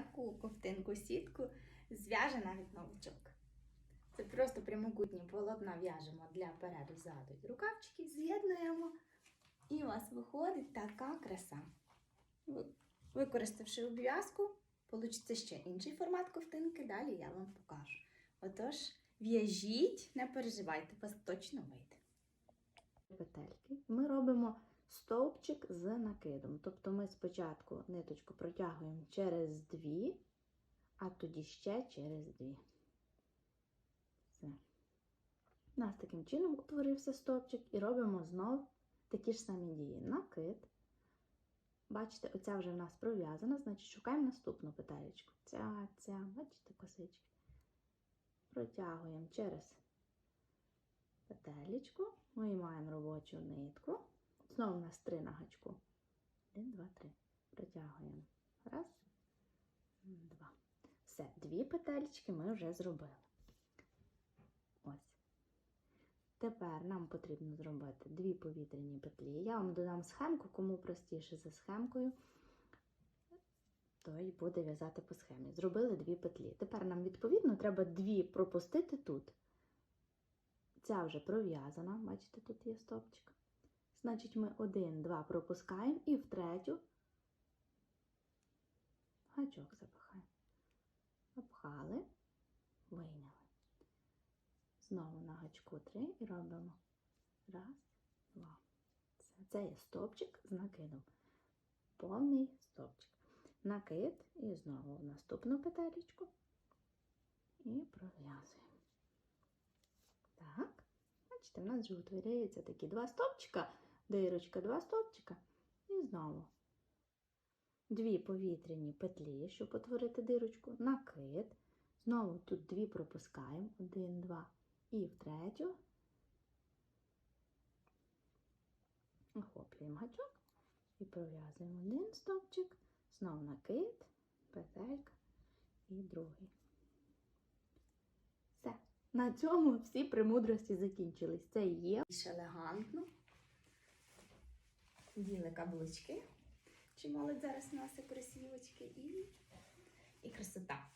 м'яку ковтинку сітку зв'яже навіть новичок. Це просто прямокутні полотна в'яжемо для переду ззаду. І Рукавчики з'єднуємо, і у вас виходить така краса. Використавши обв'язку, получиться ще інший формат ковтинки, далі я вам покажу. Отож, в'яжіть, не переживайте, вас точно вийде. петельки. Ми робимо стовпчик з накидом. Тобто ми спочатку ниточку протягуємо через дві, а тоді ще через дві. Все. У нас таким чином утворився стовпчик і робимо знов такі ж самі дії. Накид. Бачите, оця вже в нас пров'язана, значить шукаємо наступну петелечку. Ця, ця, бачите, косички. Протягуємо через петелечку, виймаємо робочу нитку. Знову у нас три на гачку. Один, два, три. Протягуємо. Раз, два. Все, дві петельки ми вже зробили. Ось. Тепер нам потрібно зробити дві повітряні петлі. Я вам додам схемку, кому простіше за схемкою, той буде в'язати по схемі. Зробили дві петлі. Тепер нам, відповідно, треба дві пропустити тут. Ця вже пров'язана, бачите, тут є стопчик. Значить, ми один, два пропускаємо і в третю гачок запихаємо. Обхали, вийняли. Знову на гачку три і робимо раз, два. Це, це є стопчик з накидом. Повний стопчик. Накид і знову в наступну петелечку і пров'язуємо. Так, бачите, в нас вже утворюються такі два стовпчика, дирочка, два стовпчика, і знову дві повітряні петлі, щоб утворити дирочку, накид. Знову тут дві пропускаємо, один, два, і в третю охоплюємо гачок і пров'язуємо один стовпчик, знову накид, петелька і другий. Все. На цьому всі премудрості закінчились. Це є. Більш елегантно. Діли каблучки. Чи молодь зараз носить кросівочки і, і красота.